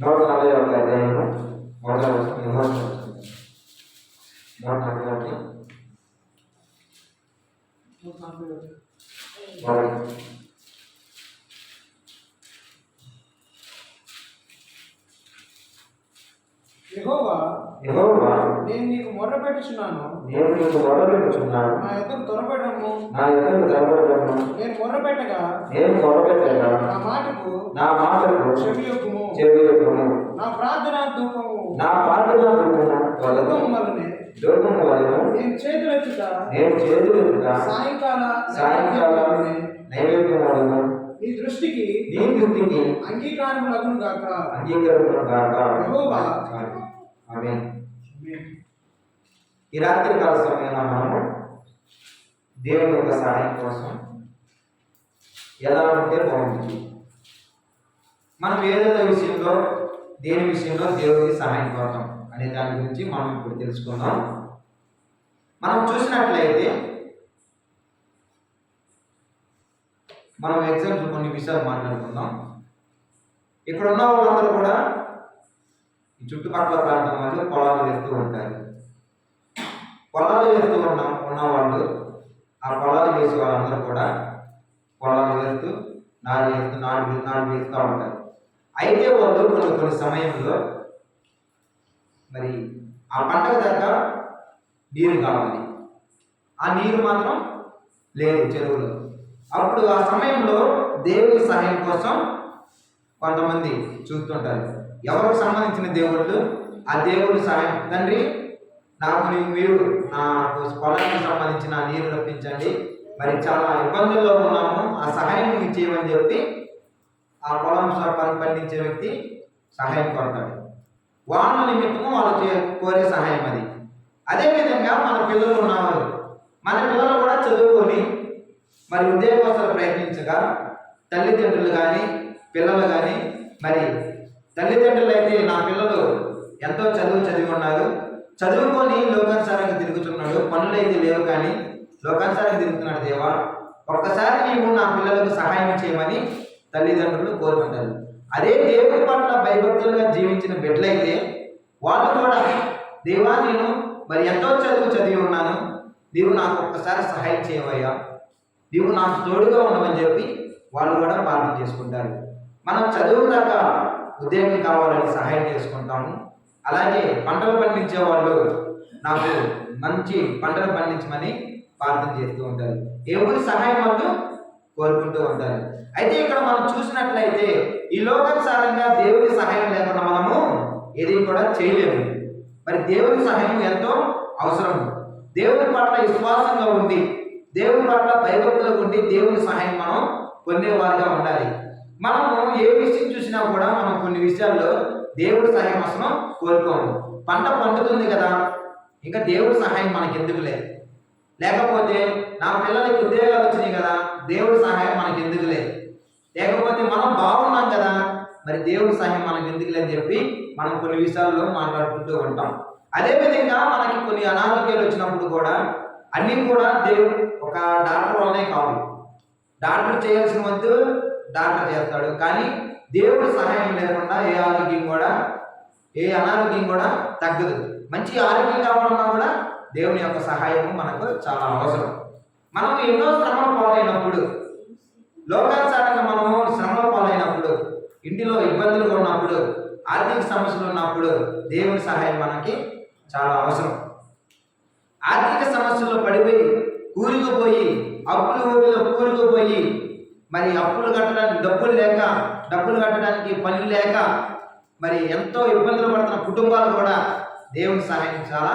నూట నలభై ఒక అధ్యాయము మొదటి చెప్తుంది. నూట నలభై ఒకటి మొదటి యెహోవా యెహోవా నేను నీకు మొర్ర పెట్టుచున్నాను. నేను నీకు మొదలుపెట్టుచున్నాను నా ఎదురు త్వరపడము నా ఎదురు నిలబడము నేను మొర్ర పెట్టగా నేను మొదలుపెట్టగా నా మాటకు నా మాటకు చెవి నా ప్రార్థన ధూపము. నా ప్రార్థన దుర్గము వలన నేను చేతులుగా సాయంకాల సాయంకాలం నైవేద్యం వలన నీ దృష్టికి నీ దృష్టికి అంగీకారం లగును గాక. అంగీకరించిన గాక. యెహోవా. ఈ రాత్రి కాల సమయంలో మనము దేవుని యొక్క సహాయం కోసం ఎలా ఉంటే బాగుంటుంది? మనం ఏదైనా విషయంలో దేని విషయంలో దేవుడికి సహాయం కోరతాం అనే దాని గురించి మనం ఇప్పుడు తెలుసుకుందాం. మనం చూసినట్లయితే మనం ఎగ్జాంపుల్ కొన్ని విషయాలు మాట్లాడుకుందాం. ఇక్కడ ఉన్న వాళ్ళందరూ కూడా ఈ చుట్టుపక్కల ప్రాంతం వాళ్ళు పొలాలు వేస్తూ ఉంటారు. పొలాలు వేస్తూ ఉన్న ఉన్నవాళ్ళు ఆ పొలాలు వేసే వాళ్ళందరూ కూడా పొలాలు వేస్తూ నాలుగు వేస్తూ నాలుగు నాలుగు వేస్తూ ఉంటారు. అయితే వాళ్ళు కొన్ని కొన్ని సమయంలో మరి ఆ పంట దాకా నీరు కావాలి. ఆ నీరు మాత్రం లేదు చెరువులో. అప్పుడు ఆ సమయంలో దేవుడి సహాయం కోసం కొంతమంది చూస్తుంటారు. ఎవరికి సంబంధించిన దేవుళ్ళు? ఆ దేవుడి సహాయం. తండ్రి నాకు మీరు నాకు పొలానికి సంబంధించిన నీరు రప్పించండి. మరి చాలా ఇబ్బందుల్లో ఉన్నాము. ఆ సహాయం చేయమని చెప్పి ఆ పొలం పని పండించే వ్యక్తి సహాయం కోరతాడు. వాన నిమిత్తము వాళ్ళు చే- కోరే సహాయం అది. అదేవిధంగా మన పిల్లలు ఉన్నారు మన పిల్లలు కూడా చదువుకొని మరి ఉద్యోగస్తులు ప్రయత్నించగా తల్లిదండ్రులు కానీ పిల్లలు కానీ మరి తల్లిదండ్రులు అయితే నా పిల్లలు ఎంతో చదువు చదివి ఉన్నారు. చదువుకొని లోకానుసారంగా తిరుగుతున్నాడు. అయితే లేవు కానీ లోకానుసారంగా తిరుగుతున్నాడు దేవా. ఒక్కసారి నీవు నా పిల్లలకు సహాయం చేయమని తల్లిదండ్రులు కోరుకుంటారు అదే దేవుడి పట్ల భయభక్తులుగా జీవించిన బిడ్డలైతే వాళ్ళు కూడా దేవా నేను మరి ఎంతో చదువు చదివి ఉన్నాను. నీవు నాకు ఒక్కసారి సహాయం చేయవయ్యా. నీవు నాకు తోడుగా ఉండమని చెప్పి వాళ్ళు కూడా ప్రార్థన చేసుకుంటారు. మనం చదువు దాకా ఉద్యోగం కావాలని సహాయం చేసుకుంటాము. అలాగే పంటలు పండించే వాళ్ళు నాకు మంచి పంటలు పండించమని ప్రార్థన చేస్తూ ఉంటారు. ఎవరి సహాయం వాళ్ళు కోరుకుంటూ ఉంటారు. అయితే ఇక్కడ మనం చూసినట్లయితే ఈ లోకానుసారంగా దేవుడి సహాయం లేకుండా మనము ఏది కూడా చేయలేము. మరి దేవుడి సహాయం ఎంతో అవసరం. దేవుడి పట్ల విశ్వాసంగా ఉండి దేవుడి పట్ల భయభక్తులు ఉండి దేవుని సహాయం మనం పొందేవారిగా ఉండాలి. మనము ఏ విషయం చూసినా కూడా మనం కొన్ని విషయాల్లో దేవుడి సహాయం అసలు కోరుకోము. పంట పండుతుంది కదా ఇంకా దేవుడి సహాయం మనకి లేదు లేకపోతే నా పిల్లలకి ఉద్యోగాలు వచ్చినాయి కదా దేవుడి సహాయం మనకి ఎందుకులే లేకపోతే మనం బాగున్నాం కదా మరి దేవుడి సహాయం మనకి ఎందుకు లేని చెప్పి మనం కొన్ని విషయాల్లో మాట్లాడుకుంటూ ఉంటాం. అదేవిధంగా మనకి కొన్ని అనారోగ్యాలు వచ్చినప్పుడు కూడా అన్నీ కూడా దేవుడు ఒక డాక్టర్ వల్లనే కావు డాక్టర్ చేయాల్సిన వద్దు డాక్టర్ చేస్తాడు. కానీ దేవుడి సహాయం లేకుండా ఏ ఆరోగ్యం కూడా ఏ అనారోగ్యం కూడా తగ్గదు. మంచి ఆరోగ్యం కావాలన్నా కూడా దేవుని యొక్క సహాయం మనకు చాలా అవసరం. మనం ఎన్నో శ్రమ పాలైనప్పుడు లోకానుసారంగా మనము శ్రమ పాలైనప్పుడు ఇంటిలో ఇబ్బందులు ఉన్నప్పుడు ఆర్థిక సమస్యలు ఉన్నప్పుడు దేవుని సహాయం మనకి చాలా అవసరం. ఆర్థిక సమస్యల్లో పడిపోయి కూరుకుపోయి అప్పులు ఊపిలో కూరుకుపోయి మరి అప్పులు కట్టడానికి డబ్బులు లేక డబ్బులు కట్టడానికి పని లేక మరి ఎంతో ఇబ్బందులు పడుతున్న కుటుంబాలు కూడా దేవుని సహాయం చాలా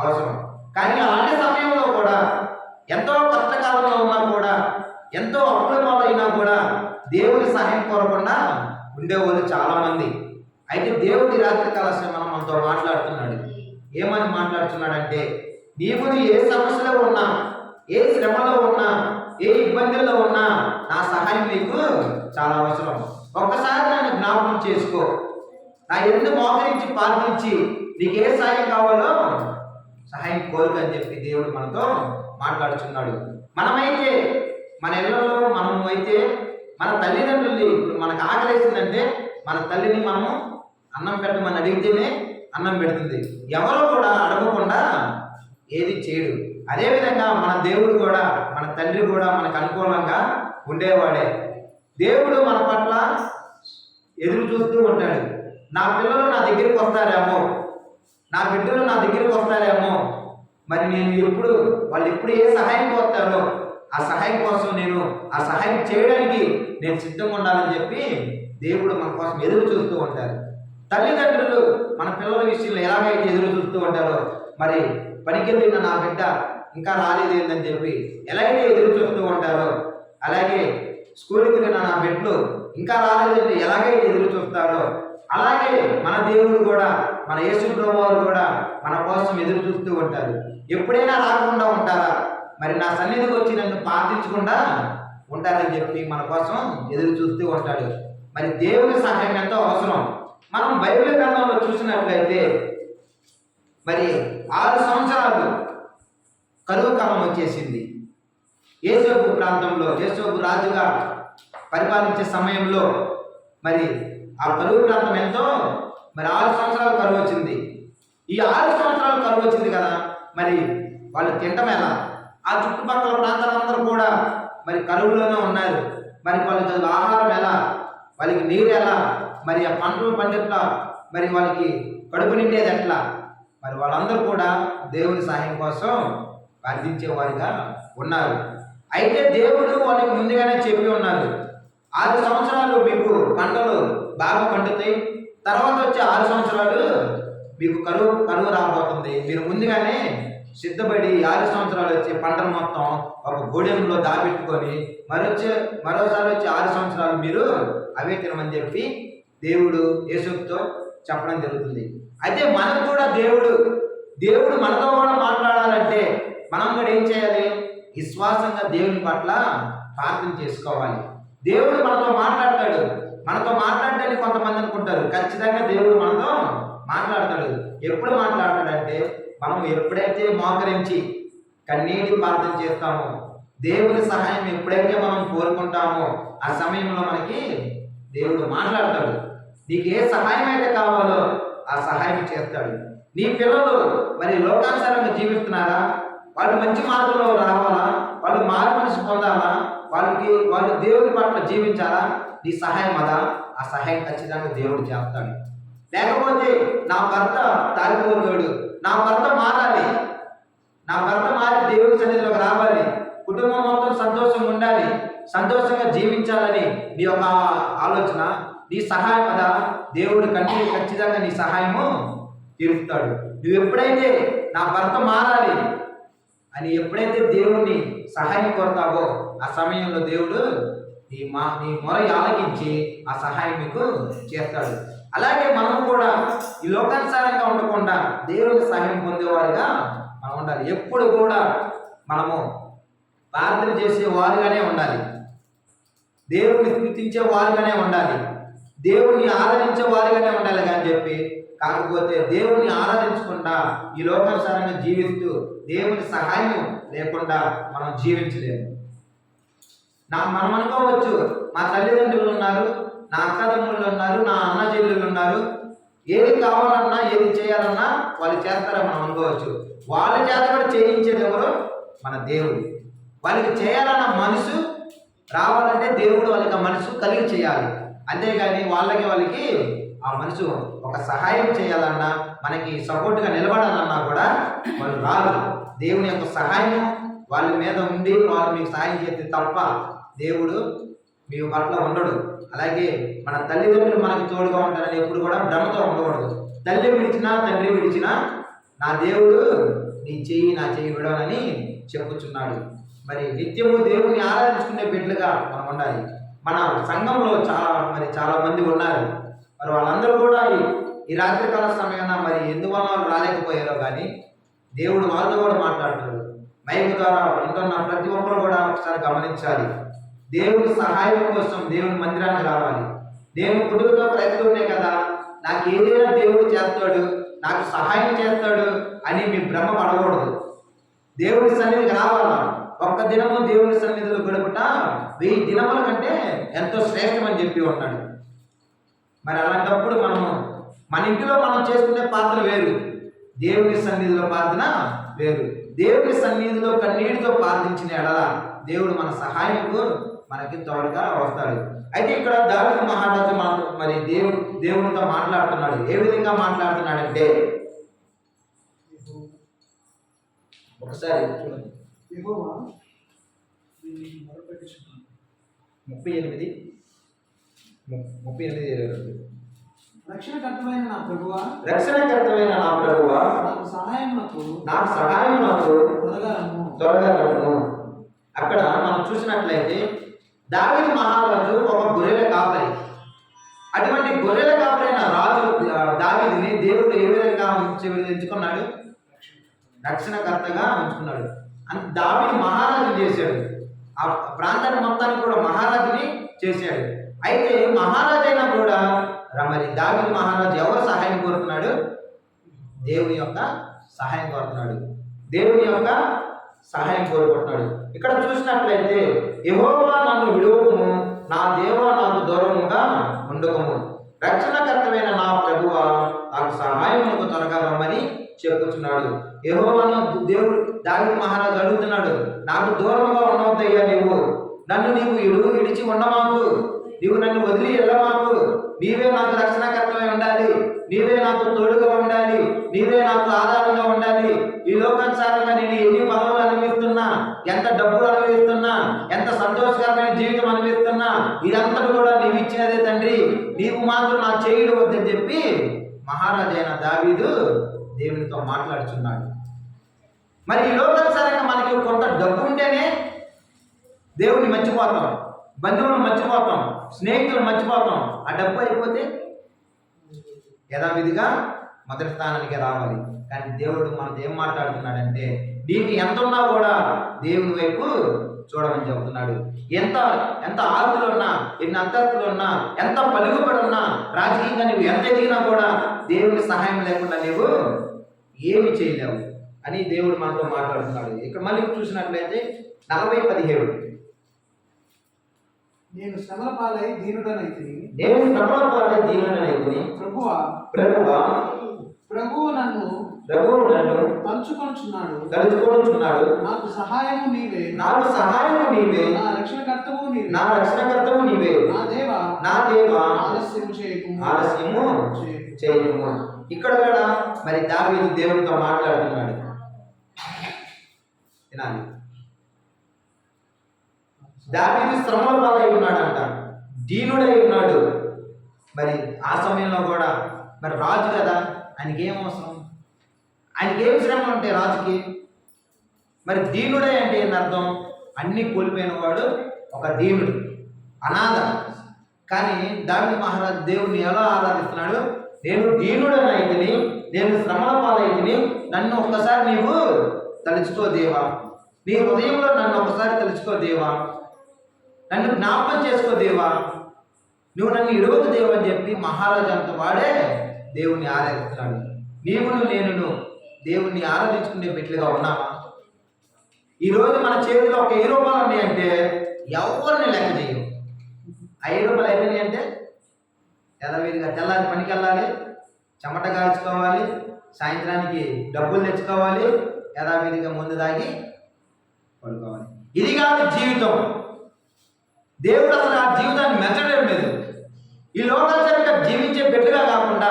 అవసరం. కానీ అలాంటి సమయంలో కూడా ఎంతో కష్టకాలంలో ఉన్నా కూడా ఎంతో అప్పుల పాలైనా కూడా దేవుని సహాయం కోరకుండా ఉండేవాళ్ళు చాలామంది. అయితే దేవుడి రాత్రి కాల మనతో మాట్లాడుతున్నాడు. ఏమని మాట్లాడుతున్నాడంటే నీవు ఏ సమస్యలో ఉన్నా ఏ శ్రమలో ఉన్నా ఏ ఇబ్బందుల్లో ఉన్నా నా సహాయం నీకు చాలా అవసరం. ఒక్కసారి నన్ను జ్ఞాపకం చేసుకో. నా ఎందుకు మోకరించి పాల్పించి నీకు ఏ సహాయం కావాలో సహాయం కోరిక అని చెప్పి దేవుడు మనతో మాట్లాడుచున్నాడు. మనమైతే మన ఇళ్ళలో మనము అయితే మన తల్లిదండ్రుల్ని ఇప్పుడు మనకు ఆకలేసిందంటే మన తల్లిని మనము అన్నం పెట్టమని అడిగితేనే అన్నం పెడుతుంది. ఎవరో కూడా అడగకుండా ఏది చేయడు. అదేవిధంగా మన దేవుడు కూడా మన తండ్రి కూడా మనకు అనుకూలంగా ఉండేవాడే. దేవుడు మన పట్ల ఎదురు చూస్తూ ఉంటాడు. నా పిల్లలు నా దగ్గరికి వస్తారేమో నా బిడ్డలు నా దగ్గరికి వస్తారేమో మరి నేను ఎప్పుడు వాళ్ళు ఎప్పుడు ఏ సహాయం కోస్తారో ఆ సహాయం కోసం నేను ఆ సహాయం చేయడానికి నేను సిద్ధంగా ఉండాలని చెప్పి దేవుడు మన కోసం ఎదురు చూస్తూ ఉంటారు. తల్లిదండ్రులు మన పిల్లల విషయంలో ఎలాగైతే ఎదురు చూస్తూ ఉంటారో మరి పనికెళ్ళిన నా బిడ్డ ఇంకా రాలేదేందని చెప్పి ఎలాగైతే ఎదురు చూస్తూ ఉంటారో అలాగే స్కూల్కి వెళ్ళిన నా బిడ్డలు ఇంకా రాలేదంటే ఎలాగైతే ఎదురు చూస్తారో అలాగే మన దేవుడు కూడా మన యేసు ప్రభు కూడా మన కోసం ఎదురు చూస్తూ ఉంటారు. ఎప్పుడైనా రాకుండా ఉంటారా? మరి నా సన్నిధికి వచ్చి నన్ను ప్రార్థించకుండా ఉంటారని చెప్పి మన కోసం ఎదురు చూస్తూ ఉంటాడు. మరి దేవుని సహాయం ఎంతో అవసరం. మనం బైబిల్ గ్రంథంలో చూసినట్లయితే మరి ఆరు సంవత్సరాలు కరువు కాలం వచ్చేసింది. ఏసోపు ప్రాంతంలో ఏసోపు రాజుగా పరిపాలించే సమయంలో మరి ఆ కరువు ప్రాంతం ఎంతో? మరి ఆరు సంవత్సరాలు కరువు వచ్చింది. ఈ ఆరు సంవత్సరాలు కరువు వచ్చింది కదా మరి వాళ్ళు తినటం ఎలా? ఆ చుట్టుపక్కల ప్రాంతాలందరూ కూడా మరి కరువులోనే ఉన్నారు. మరి వాళ్ళకి ఆహారం ఎలా? వాళ్ళకి నీరు ఎలా? మరి ఆ పంటలు పండిట్లా మరి వాళ్ళకి కడుపు నిండేది ఎట్లా? మరి వాళ్ళందరూ కూడా దేవుని సహాయం కోసం ప్రార్థించే వారిగా ఉన్నారు. అయితే దేవుడు వాళ్ళకి ముందుగానే చెప్పి ఉన్నారు. ఆరు సంవత్సరాలు మీకు పంటలు బాగా పండుతాయి. తర్వాత వచ్చే ఆరు సంవత్సరాలు మీకు కరువు కరువు రాబోతుంది. మీరు ముందుగానే సిద్ధపడి ఆరు సంవత్సరాలు వచ్చే పంటను మొత్తం ఒక గోడెంలో దాబెట్టుకొని మరొచ్చే మరోసారి వచ్చే ఆరు సంవత్సరాలు మీరు అవే తినమని చెప్పి దేవుడు యేసుతో చెప్పడం జరుగుతుంది. అయితే మనకు కూడా దేవుడు దేవుడు మనతో కూడా మాట్లాడాలంటే మనం కూడా ఏం చేయాలి? విశ్వాసంగా దేవుని పట్ల ప్రార్థన చేసుకోవాలి. దేవుడు మనతో మాట్లాడతాడు. మనతో మాట్లాడటానికి కొంతమంది అనుకుంటారు. ఖచ్చితంగా దేవుడు మనతో మాట్లాడతాడు. ఎప్పుడు మాట్లాడతాడంటే మనం ఎప్పుడైతే మోకరించి కన్నీటి ప్రార్థన చేస్తామో దేవుని సహాయం ఎప్పుడైతే మనం కోరుకుంటామో ఆ సమయంలో మనకి దేవుడు మాట్లాడతాడు. నీకు ఏ సహాయం అయితే కావాలో ఆ సహాయం చేస్తాడు. నీ పిల్లలు మరి లోకానుసారంగా జీవిస్తున్నారా? వాళ్ళు మంచి మార్గంలో రావాలా? వాళ్ళు మారు మనసు పొందాలా? వాళ్ళకి వాళ్ళు దేవుని పట్ల జీవించాలా? నీ సహాయం అదా? ఆ సహాయం ఖచ్చితంగా దేవుడు చేస్తాడు. లేకపోతే నా భర్త తాగిపోతాడు నా భర్త మారాలి. నా భర్త మారి దేవుడి సన్నిధిలోకి రావాలి. కుటుంబం మొత్తం సంతోషంగా ఉండాలి. సంతోషంగా జీవించాలని నీ యొక్క ఆలోచన నీ సహాయం కదా దేవుడు కంటే ఖచ్చితంగా నీ సహాయము తీరుస్తాడు. నువ్వు ఎప్పుడైతే నా భర్త మారాలి అని ఎప్పుడైతే దేవుణ్ణి సహాయం కోరుతావో ఆ సమయంలో దేవుడు నీ మా నీ మొర ఆలకించి ఆ సహాయం మీకు చేస్తాడు. అలాగే మనం కూడా ఈ లోకానుసారంగా ఉండకుండా దేవుని సహాయం పొందేవారుగా మనం ఉండాలి. ఎప్పుడు కూడా మనము ప్రార్థన చేసే వారుగానే ఉండాలి. దేవుణ్ణి స్థుతించే వారుగానే ఉండాలి. దేవుణ్ణి ఆదరించే వారుగానే ఉండాలి కానీ చెప్పి కాకపోతే దేవుణ్ణి ఆరాధించకుండా ఈ లోకానుసారంగా జీవిస్తూ దేవుని సహాయం లేకుండా మనం జీవించలేము. నా మనం అనుకోవచ్చు మా తల్లిదండ్రులు ఉన్నారు నా అక్కదమ్ముళ్ళు ఉన్నారు నా అన్న ఉన్నారు. ఏది కావాలన్నా ఏది చేయాలన్నా వాళ్ళు చేస్తారని మనం అనుకోవచ్చు. వాళ్ళ చేత కూడా చేయించేది ఎవరు? మన దేవుడు. వాళ్ళకి చేయాలన్న మనసు రావాలంటే దేవుడు వాళ్ళకి ఆ మనసు కలిగి చేయాలి. అంతేగాని వాళ్ళకి వాళ్ళకి ఆ మనసు ఒక సహాయం చేయాలన్నా మనకి సపోర్ట్గా నిలబడాలన్నా కూడా వాళ్ళు రాదు దేవుని యొక్క సహాయం వాళ్ళ మీద ఉండి వాళ్ళు మీకు సహాయం చేస్తే తప్ప దేవుడు మీ పట్ల ఉండడు. అలాగే మన తల్లిదండ్రులు మనకు తోడుగా ఉంటారని ఎప్పుడు కూడా భ్రమతో ఉండకూడదు. తల్లి విడిచినా తండ్రి విడిచినా నా దేవుడు నీ చెయ్యి నా చెయ్యి విడవనని చెప్పుచున్నాడు. మరి నిత్యము దేవుని ఆరాధించుకునే బిడ్డలుగా మనం ఉండాలి. మన సంఘంలో చాలా మరి చాలా మంది ఉన్నారు. మరి వాళ్ళందరూ కూడా ఈ- రాత్రికాల సమయాన మరి ఎందువల్ల వాళ్ళు రాలేకపోయారో కానీ దేవుడు వాళ్ళతో కూడా మాట్లాడుతాడు మైకు ద్వారా ఉంటున్న ప్రతి ఒక్కరు కూడా ఒకసారి గమనించాలి. దేవుని సహాయం కోసం దేవుని మందిరానికి రావాలి. దేవుని పుట్టుకతో ప్రయత్నం కదా నాకు ఏదైనా దేవుడు చేస్తాడు నాకు సహాయం చేస్తాడు అని మీ భ్రమ పడకూడదు. దేవుని సన్నిధికి రావాలా? ఒక్క దినము దేవుని సన్నిధిలో గడుపుట వెయ్యి దినముల కంటే ఎంతో శ్రేష్టమని చెప్పి ఉన్నాడు మరి అలాంటప్పుడు మనము మన ఇంటిలో మనం చేసుకునే ప్రార్థన వేరు. దేవుని సన్నిధిలో ప్రార్థన వేరు. దేవుని సన్నిధిలో కన్నీటితో ప్రార్థించిన ఎడల దేవుడు మన సహాయకు మనకి తోడుగా వస్తాడు. అయితే ఇక్కడ దావిది మహారాజు మన మరి దేవుడు దేవునితో మాట్లాడుతున్నాడు. ఏ విధంగా మాట్లాడుతున్నాడంటే ఒకసారి. ముప్పై ఎనిమిది. ముప్పై ఎనిమిది. రక్షణకర్తమైన నా ప్రభువా రక్షణకర్తమైన నా ప్రభువా నాకు సహాయం నాకు నాకు సహాయం నాకు త్వరగా రమ్ము త్వరగా రమ్ము. అక్కడ మనం చూసినట్లయితే దావీదు మహారాజు ఒక గొర్రెల కాపరి. అటువంటి గొర్రెల కాపరైన రాజు ఆ, దావీదుని దేవుడు ఏ విధంగా ఎంచుకున్నాడు? రక్షణకర్తగా ఉంచుకున్నాడు. అంత దావీదు మహారాజు చేశాడు. ఆ ప్రాంతాన్ని మొత్తాన్ని కూడా మహారాజుని చేశాడు. అయితే మహారాజు అయినా కూడా మరి దావి మహారాజు ఎవరు సహాయం కోరుతున్నాడు? దేవుని యొక్క సహాయం కోరుతున్నాడు. దేవుని యొక్క సహాయం కోరుకుంటున్నాడు. ఇక్కడ చూసినట్లయితే యెహోవా నన్ను విడువము నా దేవ నాకు దూరముగా ఉండకము. రక్షణకర్తమైన నా ప్రభువ నాకు సహాయమునకు త్వరగా రమ్మని చెప్పుచున్నాడు. యెహోవాను దేవుడు దావి మహారాజు అడుగుతున్నాడు నాకు దూరముగా ఉండవద్దయ్యా నీవు. నన్ను నీవు ఇడు విడిచి ఉండమాకు. నీవు నన్ను వదిలి వెళ్ళమాకు. నీవే నాకు రక్షణకర్తమై ఉండాలి. నీవే నాకు తోడుగా ఉండాలి. నీవే నాకు ఆధారంగా ఉండాలి. ఈ లోకానుసారంగా నేను ఎన్ని పదవులు అనుభవిస్తున్నా ఎంత డబ్బులు అనుభవిస్తున్నా ఎంత సంతోషకరమైన జీవితం అనుభవిస్తున్నా ఇదంతా కూడా నీవు ఇచ్చినదే తండ్రి. నీవు మాత్రం నా చేయుడు వద్దని చెప్పి మహారాజైన దావీదు దేవునితో మాట్లాడుచున్నాడు. మరి ఈ లోకానుసారంగా మనకి కొంత డబ్బు ఉంటేనే దేవుని మర్చిపోతాం. బంధువులను మర్చిపోతాం స్నేహితులను మర్చిపోతాం. ఆ డబ్బు అయిపోతే యథావిధిగా మొదటి స్థానానికి రావాలి. కానీ దేవుడు మనతో ఏం మాట్లాడుతున్నాడంటే నీకు ఎంత ఉన్నా కూడా దేవుని వైపు చూడమని చెబుతున్నాడు. ఎంత ఎంత ఆస్తులు ఉన్నా ఎన్ని అంతస్తులు ఉన్నా ఎంత పలుకుబడి ఉన్నా రాజకీయంగా నువ్వు ఎంత ఎదిగినా కూడా దేవుని సహాయం లేకుండా నీవు ఏమి చేయలేవు. అని దేవుడు మనతో మాట్లాడుతున్నాడు. ఇక్కడ మళ్ళీ చూసినట్లయితే నలభై పదిహేడు. నేను శ్రమల పాలై దీనుడనైతే నేను శ్రమల పాలై దీనుడనైతిని. ప్రభువా ప్రభువా ప్రభువు నన్ను ప్రభువు నన్ను తలుచుకొనుచున్నాడు. తలుచుకొనుచున్నాడు. నాకు సహాయము నీవే. నాకు సహాయం నీవే. నా రక్షణకర్తవు నీవే. నా రక్షణకర్తవు నీవే. నా దేవా నా దేవా ఆలస్యం చేయకు ఆలస్యము చేయకు. చేయము ఇక్కడ కూడా మరి దావీదు దేవునితో మాట్లాడుతున్నాడు. వినాలి. దావీదు శ్రమల పాలై ఉన్నాడంట. దీనుడై ఉన్నాడు. మరి ఆ సమయంలో కూడా మరి రాజు కదా? ఆయనకి ఏం అవసరం? ఆయనకి ఏం శ్రమలు ఉంటాయి రాజుకి? మరి దీనుడే అంటే ఏంటి అర్థం? అన్ని కోల్పోయిన వాడు ఒక దీనుడు అనాథ. కానీ దావి మహారాజు దేవుని ఎలా ఆరాధిస్తున్నాడు? నేను దీనుడనైతిని నేను శ్రమల పాలైతిని నన్ను ఒక్కసారి నీవు తలుచుకో దేవా. నీ హృదయంలో నన్ను ఒకసారి తలుచుకో దేవా. నన్ను జ్ఞాపకం చేసుకో దేవా. నువ్వు నన్ను ఇడవకు దేవా అని చెప్పి మహారాజు అంత వాడే దేవుణ్ణి ఆరాధిస్తున్నాడు. నీవును నేనును దేవుణ్ణి ఆరాధించుకునే బిడ్డలుగా ఉన్నామా ఈరోజు మన చేతిలో ఒక ఏ రూపాయలు ఉన్నాయంటే ఎవరిని లెక్క చేయవు. ఆ ఏ రూపాయలు అయిపోయినాయి అంటే యథావిధిగా తెల్లారి పనికి వెళ్ళాలి చెమట కాల్చుకోవాలి సాయంత్రానికి డబ్బులు తెచ్చుకోవాలి యథావిధిగా ముందు దాగి పడుకోవాలి. ఇది కాదు జీవితం. దేవుడు అసలు ఆ జీవితాన్ని మెచ్చడం లేదు. ఈ లోకాచారిగా జీవించే బిడ్డగా కాకుండా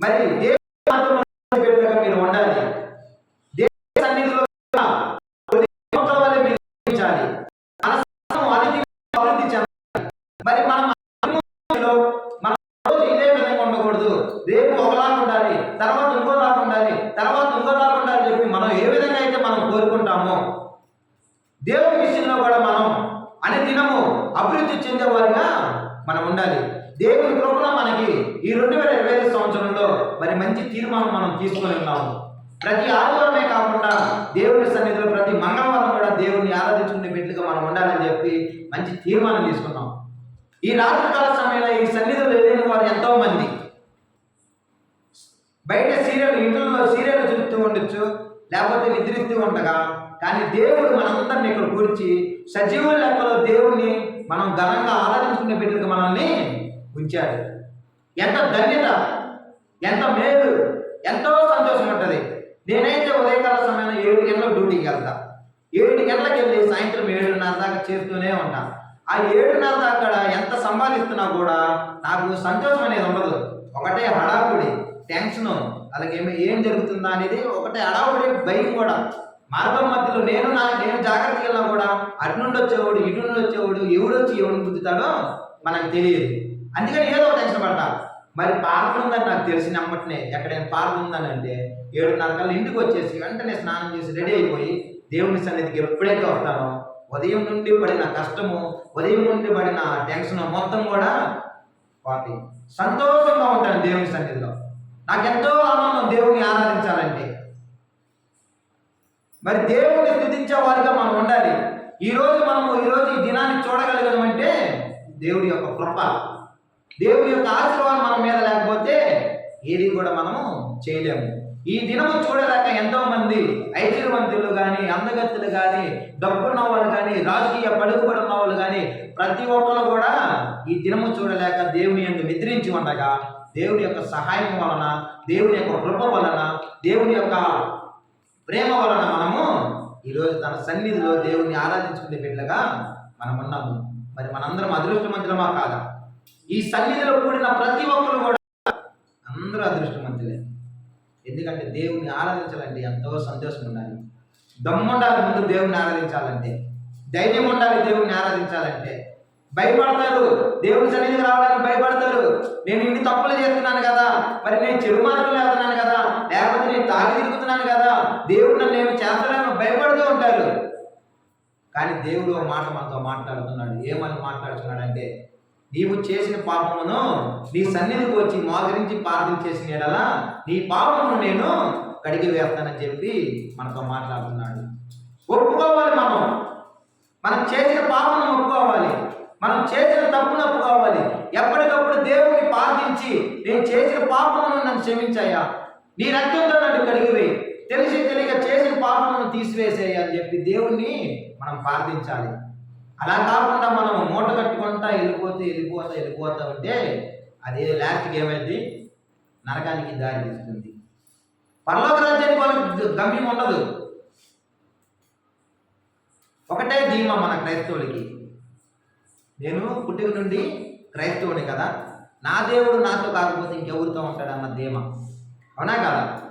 మరి దేవుడు మాత్రం బిడ్డగా మీరు ఉండాలి దేవుని సన్నిధిలో కొద్ది మొక్కల వలె మీరు జీవించాలి మనస్సును అలిగి అభివృద్ధి చెందాలి మరి మనం అనుభవంలో మనం రోజు ఇదే విధంగా ఉండకూడదు రేపు ఒకలాగా ఉండాలి తర్వాత ఇంకోలాగా ఉండాలి తర్వాత ఇంకోలాగా ఉండాలి అని చెప్పి మనం ఏ విధంగా అయితే మనం కోరుకుంటామో దేవుని విషయంలో కూడా మనం అనే దినము అభివృద్ధి చెందేవారిగా మనం ఉండాలి దేవుని కృపలో మనకి ఈ రెండు వేల ఇరవై ఐదు సంవత్సరంలో మరి మంచి తీర్మానం మనం తీసుకొని ఉన్నాము ప్రతి ఆదివారమే కాకుండా దేవుని సన్నిధిలో ప్రతి మంగళవారం కూడా దేవుని ఆరాధించుకునే బిడ్డలుగా మనం కలిపి మంచి తీర్మానం తీసుకున్నాం ఈ రాత్రికాల సమయంలో ఈ సన్నిధిలో లేని వారు ఎంతో మంది బయట సీరియల్ ఇంట్లో సీరియల్ చూపుతూ ఉండొచ్చు లేకపోతే నిద్రిస్తూ ఉండగా కానీ దేవుడు మనందరిని ఇక్కడ కూర్చి సజీవ లెక్కలో దేవుణ్ణి మనం ఘనంగా ఆరాధించుకునే బిడ్డలకు మనల్ని ఉంచాడు. ఎంత ధన్యత ఎంత మేలు ఎంతో సంతోషం ఉంటుంది. నేనైతే ఉదయకాల సమయంలో ఏడు గంటలకు డ్యూటీకి వెళ్తా. గంటలకు వెళ్ళి సాయంత్రం ఏడున్నర దాకా చేస్తూనే ఉంటా. ఆ ఏడున్నర దాకా ఎంత సంపాదిస్తున్నా కూడా నాకు సంతోషం అనేది ఉండదు. ఒకటే హడావుడి టెన్షన్ అలాగే ఏం జరుగుతుందా అనేది ఒకటే హడావుడి భయం కూడా. మార్గం మధ్యలో నేను నా నేను జాగ్రత్తగా వెళ్ళినా కూడా అటు నుండి వచ్చేవాడు ఇటు నుండి వచ్చేవాడు ఎవడు వచ్చి ఎవడిని గుద్దుతాడో మనకు తెలియదు. అందుకని ఏదో ఒక టెన్షన్ పడతా. మరి పార్క్ ఉందని నాకు తెలిసిన అమ్మటనే ఎక్కడైనా పార్క్ ఉందని అంటే ఏడున్నర కల్లా ఇంటికి వచ్చేసి వెంటనే స్నానం చేసి రెడీ అయిపోయి దేవుని సన్నిధికి ఎప్పుడైతే వస్తానో ఉదయం నుండి పడిన కష్టము ఉదయం నుండి పడిన టెన్షన్ మొత్తం కూడా పోతాయి సంతోషంగా ఉంటాను దేవుని సన్నిధిలో. నాకెంతో ఆనందం దేవుని ఆరాధించాలంటే. మరి దేవుని స్థుతించే వారిగా మనం ఉండాలి. ఈరోజు మనము ఈ రోజు ఈ దినాన్ని చూడగలిగామంటే దేవుడి యొక్క కృప. దేవుడి యొక్క ఆశీర్వాదం మన మీద లేకపోతే ఏది కూడా మనము చేయలేము. ఈ దినము చూడలేక ఎంతో మంది ఐశ్వర్యవంతులు కానీ అందగత్తులు కానీ డబ్బున్న వాళ్ళు కానీ రాజకీయ పలుకుబడి ఉన్న వాళ్ళు కానీ ప్రతి ఒక్కరు కూడా ఈ దినము చూడలేక దేవుని యొక్క నిద్రించి ఉండగా దేవుని యొక్క సహాయం వలన దేవుని యొక్క కృప వలన దేవుని యొక్క ప్రేమ వలన మనము ఈరోజు తన సన్నిధిలో దేవుని ఆరాధించుకునే బిడ్డలుగా మనం ఉన్నాము మరి మనందరం అదృష్టమంతులమా కాదా? ఈ సన్నిధిలో కూడిన ప్రతి ఒక్కరు కూడా అందరూ అదృష్టమంతులే. ఎందుకంటే దేవుని ఆరాధించాలంటే ఎంతో సంతోషం ఉండాలి. దమ్ముండాలి ముందు దేవుని ఆరాధించాలంటే. ధైర్యం ఉండాలి దేవుని ఆరాధించాలంటే. భయపడతారు. దేవుని సన్నిధికి రావడానికి భయపడతారు. నేను ఇన్ని తప్పులు చేస్తున్నాను కదా. మరి నేను చెడు మార్గంలో వెళ్తున్నాను కదా. లేకపోతే నేను తాగి తిరుగుతున్నాను కదా. దేవుడు నన్ను నేను చేస్తాడని భయపడుతూ ఉంటారు. కానీ దేవుడు ఒక మాట మనతో మాట్లాడుతున్నాడు. ఏమని మాట్లాడుతున్నాడంటే నీవు చేసిన పాపమును నీ సన్నిధికి వచ్చి మోకరించి ప్రార్థన చేసిన ఎడలా నీ పాపమును నేను కడిగి వేస్తానని చెప్పి మనతో మాట్లాడుతున్నాడు. ఒప్పుకోవాలి మనం. మనం చేసిన పాపను ఒప్పుకోవాలి. మనం చేసిన తప్పును ఒప్పుకోవాలి. ఎప్పటికప్పుడు దేవుని ప్రార్థించి నేను చేసిన పాపమును నన్ను క్షమించాయా నీ రక్తంతో నన్ను కడిగివే. తెలిసి తెలియక చేసిన పాపమును తీసివేసేయని అని చెప్పి దేవుణ్ణి మనం ప్రార్థించాలి. అలా కాకుండా మనం మూట కట్టుకుంటా వెళ్ళిపోతే వెళ్ళిపోతా వెళ్ళిపోతా ఉంటే అదే లాస్ట్కి ఏమైంది నరకానికి దారి తీస్తుంది. పరలోక రాజ్యానికి వాళ్ళకి గమ్యం ఉండదు. ఒకటే ధీమా మన క్రైస్తవులకి. నేను పుట్టుక నుండి క్రైస్తవుని కదా నా దేవుడు నాతో కాకపోతే ఇంకెవరితో ఉంటాడన్న ధీమా. అవునా కదా?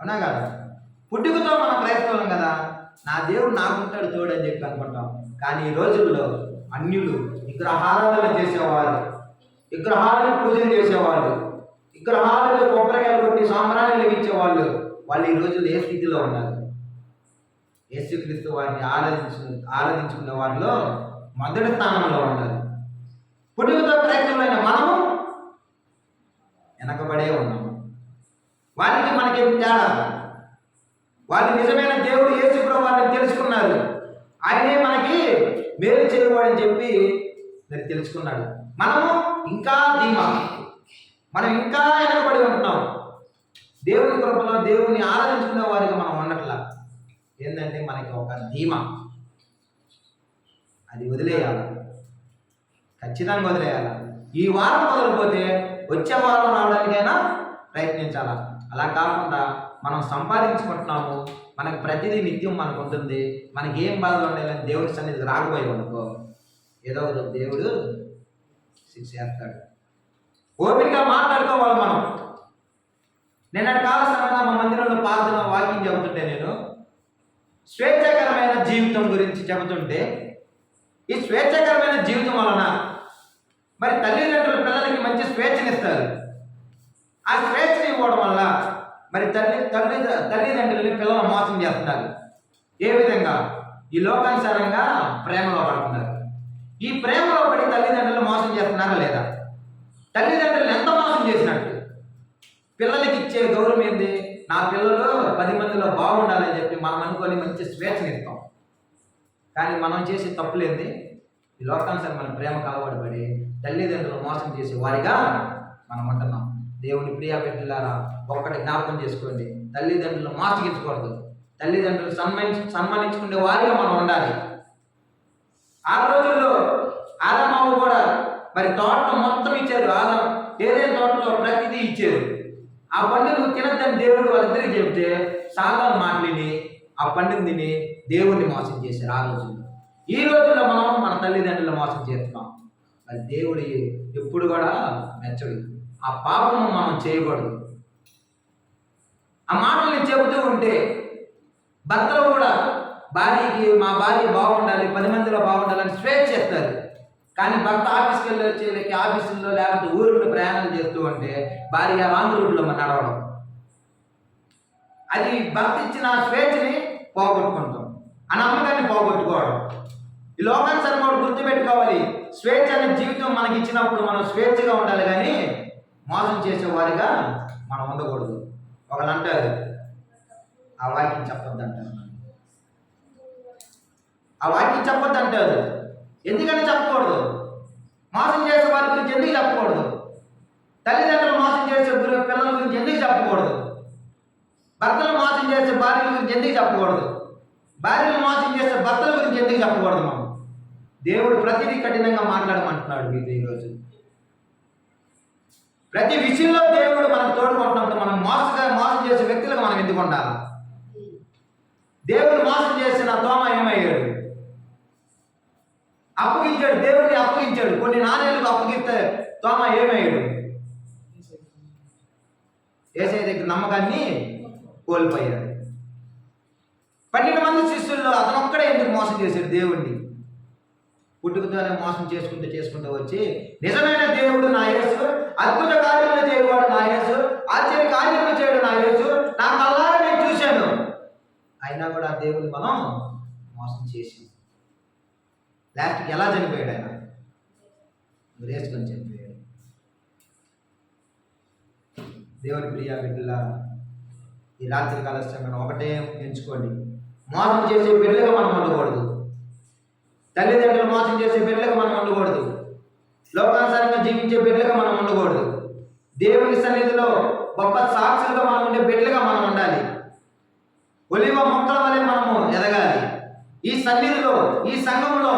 అవునా కదా? పుట్టుకతో మనం క్రైస్తవులం కదా నా దేవుడు నాకుంటాడు తోడు అని చెప్పి అనుకుంటాం. కానీ ఈ రోజుల్లో అన్యులు విగ్రహారాధన చేసేవారు విగ్రహాలను పూజలు చేసేవాళ్ళు విగ్రహాలను కొబ్బరికాయలు కొట్టి సాంబ్రాన్ని వెలిగించేవాళ్ళు వాళ్ళు ఈ రోజుల్లో ఏ స్థితిలో ఉన్నారు? యేసుక్రీస్తు వారిని ఆరాధించు ఆరాధించుకునే వారిలో మొదటి స్థానంలో ఉన్నారు. పుట్టుకతో ప్రయత్నమైన మనము వెనకబడే ఉన్నాము వారికి మనకి తేడా? వాళ్ళు నిజమైన దేవుడు యేసు ప్రభు వారిని తెలుసుకున్నారు. ఆయనే మనకి మేలు చేయవాడని చెప్పి మరి తెలుసుకున్నాడు. మనము ఇంకా ధీమా. మనం ఇంకా వెనకబడి ఉంటున్నాం దేవుని కృపలో దేవుని ఆరాధించుకునే వారికి మనం ఉండట్లా. ఏంటంటే మనకి ఒక ధీమా. అది వదిలేయాలి. ఖచ్చితంగా వదిలేయాలి. ఈ వారం మొదలుపోతే వచ్చే వారం రావడానికైనా ప్రయత్నించాలా? అలా కాకుండా మనం సంపాదించుకుంటున్నాము మనకు ప్రతిదీ నిత్యం మనకు ఉంటుంది మనకి ఏం బాధలు ఉండాలని దేవుడి సన్నిధికి రాకపోయాం అనుకో ఏదో ఒక దేవుడు శిక్ష చేస్తాడు ఓపికగా మాట్లాడుకోవాలి మనం. నిన్నటి కాల సమయంలో మా మందిరంలో పాల్గొన్న వాకింగ్ చెబుతుంటే నేను స్వేచ్ఛకరమైన జీవితం గురించి చెబుతుంటే ఈ స్వేచ్ఛకరమైన జీవితం వలన మరి తల్లిదండ్రులు పిల్లలకి మంచి స్వేచ్ఛనిస్తారు. ఆ స్వేచ్ఛని ఇవ్వడం వల్ల మరి తల్లి తల్లి తల్లిదండ్రులని పిల్లలు మోసం చేస్తున్నారు. ఏ విధంగా? ఈ లోకానుసారంగా ప్రేమలో పడుతున్నారు. ఈ ప్రేమలో పడి తల్లిదండ్రులు మోసం చేస్తున్నారా లేదా? తల్లిదండ్రులు ఎంత మోసం చేసినట్టు? పిల్లలకి ఇచ్చే గౌరవం ఏంది? నా పిల్లలు పది మందిలో బాగుండాలని చెప్పి మనం అనుకొని మంచి స్వేచ్ఛను ఇస్తాం. కానీ మనం చేసే తప్పులేంది ఈ లోకానుసారం మన ప్రేమ కలవడబడి తల్లిదండ్రులు మోసం చేసే వారిగా మనం ఉంటున్నాం. దేవుని ప్రియా బిడ్డలారా ఒకటి జ్ఞాపకం చేసుకోండి. తల్లిదండ్రులు మోసగించకూడదు తల్లిదండ్రులు సన్మాని సన్మానించుకునే వారిగా మనం ఉండాలి. ఆ రోజుల్లో ఆదమావ కూడా మరి తోటను మొత్తం ఇచ్చారు. ఆదం ఏదైనా తోటలో ప్రతిదీ ఇచ్చారు. ఆ పండు నువ్వు తినద్దని దేవుడు వాళ్ళిద్దరికి చెప్తే సాధారణ మాటలిని ఆ పండుని తిని దేవుడిని మోసం చేశారు ఆ రోజుల్లో. ఈ రోజుల్లో మనం మన తల్లిదండ్రులు మోసం చేస్తున్నాం. మరి దేవుడి ఎప్పుడు కూడా మెచ్చడు. ఆ పాపము మనం చేయకూడదు. ఆ మాటల్ని చెబుతూ ఉంటే భర్తలు కూడా భార్యకి మా భార్య బాగుండాలి పది మందిలో బాగుండాలని స్వేచ్ఛ చేస్తారు. కానీ భర్త ఆఫీస్కి వెళ్ళి వచ్చి ఆఫీసుల్లో లేకపోతే ఊరిలో ప్రయాణాలు చేస్తూ ఉంటే భార్య రాంగ్ రూట్లో నడవడం. అది భర్త ఇచ్చిన స్వేచ్ఛని పోగొట్టుకుంటాం. ఆ నమ్మకాన్ని పోగొట్టుకోవడం. ఈ లోకాన్ని కూడా గుర్తుపెట్టుకోవాలి. స్వేచ్ఛ అనే జీవితం మనకి ఇచ్చినప్పుడు మనం స్వేచ్ఛగా ఉండాలి కానీ మోసం చేసేవారిగా మనం ఉండకూడదు. ఒకళ్ళు అంటారు ఆ వాక్యం చెప్పొద్దు అంటారు ఆ వాక్యం చెప్పొద్దు అంటారు ఎందుకంటే చెప్పకూడదు? మోసం చేసే వారి గురించి ఎందుకు చెప్పకూడదు? తల్లిదండ్రులు మోసం చేసే గురి- పిల్లల గురించి ఎందుకు చెప్పకూడదు? భర్తలు మోసం చేసే భార్యల గురించి ఎందుకు చెప్పకూడదు? భార్యలు మోసం చేసే భర్తల గురించి ఎందుకు చెప్పకూడదు మనం? దేవుడు ప్రతిదీ కఠినంగా మాట్లాడమంటున్నాడు మీతో ఈరోజు. ప్రతి విషయంలో దేవుడు మనం తోడుకుంటున్నప్పుడు మనం మోసగా మోసం చేసే వ్యక్తులకు మనం ఎందుకు ఉండాలి దేవుడు మోసం చేసిన తోమ ఏమయ్యాడు? అప్పగించాడు దేవుడిని అప్పగించాడు. కొన్ని నాణ్యాలకు అప్పగిస్తే తోమ ఏమయ్యాడు? ఏసై దగ్గర నమ్మకాన్ని కోల్పోయాడు. పన్నెండు మంది శిష్యుల్లో అతను ఒక్కడే ఎందుకు మోసం చేశాడు దేవుణ్ణి? పుట్టుకతోనే మోసం చేసుకుంటూ చేసుకుంటూ వచ్చి నిజమైన దేవుడు నా యేసు అద్భుత కార్యములు చేయవాడు నా యేసు ఆశ్చర్య కార్యములు చేయడు నా యేసు నా కళ్ళారా నేను చూశాను. అయినా కూడా ఆ దేవుని మనం మోసం చేసి లాస్ట్కి ఎలా చనిపోయాడు ఆయన? రేసుకొని చనిపోయాడు. దేవుని ప్రియా బిడ్డల ఈ రాత్రి కాల సమయంలో ఒకటే ఎంచుకోండి. మోసం చేసే బిడ్డలుగా మనం ఉండకూడదు. తల్లిదండ్రులు మోసం చేసే బిడ్డలకు మనం ఉండకూడదు. లోకానుసారంగా జీవించే బిడ్డలుగా మనం ఉండకూడదు. దేవుని సన్నిధిలో గొప్ప సాక్షులుగా మనం ఉండే బిడ్డలుగా మనం ఉండాలి. ఒలివ మొక్కల వలె మనము ఎదగాలి. ఈ సన్నిధిలో ఈ సంఘంలో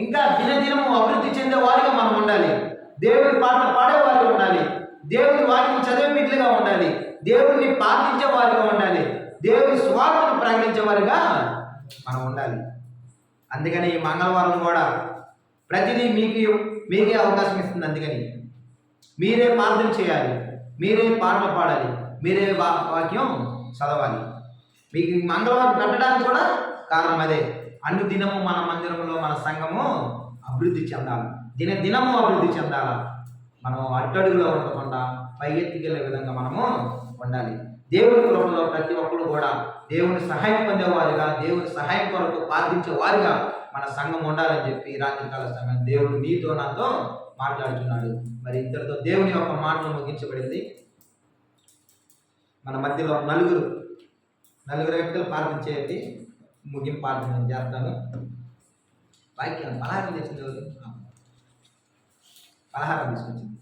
ఇంకా దినదినము అభివృద్ధి చెందే వారిగా మనం ఉండాలి. దేవుని పాటలు పాడే వారిగా ఉండాలి. దేవుని వాక్యం చదివే బిడ్డలుగా ఉండాలి. దేవుడిని ప్రార్థించే వారిగా ఉండాలి. దేవుని స్వార్థను ప్రకటించే వారిగా మనం ఉండాలి. అందుకని ఈ మంగళవారం కూడా ప్రతిదీ మీకు మీకే అవకాశం ఇస్తుంది అందుకని. మీరే ప్రార్థన చేయాలి మీరే పాటలు పాడాలి మీరే వాక్యం చదవాలి. మీకు మంగళవారం పెట్టడానికి కూడా కారణం అదే. అన్ని దినము మన మందిరంలో మన సంఘము అభివృద్ధి చెందాలి. దిన దినము అభివృద్ధి చెందాలి? మనం అట్టడుగులో ఉండకుండా పైకెత్తికెళ్ళే విధంగా మనము ఉండాలి. దేవుని కృపలో ప్రతి ఒక్కరు కూడా దేవుని సహాయం పొందేవారుగా దేవుని సహాయం కొరకు ప్రార్థించే వారిగా మన సంఘం ఉండాలని చెప్పి రాత్రికాల సమయం దేవుడు మీతో నాతో మాట్లాడుతున్నాడు మరి ఇంతటితో దేవుని యొక్క మాటలు ముగించబడింది. మన మధ్యలో నలుగురు నలుగురు వ్యక్తులు ప్రార్థన చేయండి. ముగింపు ప్రార్థన చేస్తాను. వాక్యం పలహారం తెచ్చింది ఎవరు? పలహారం తీసుకొచ్చింది.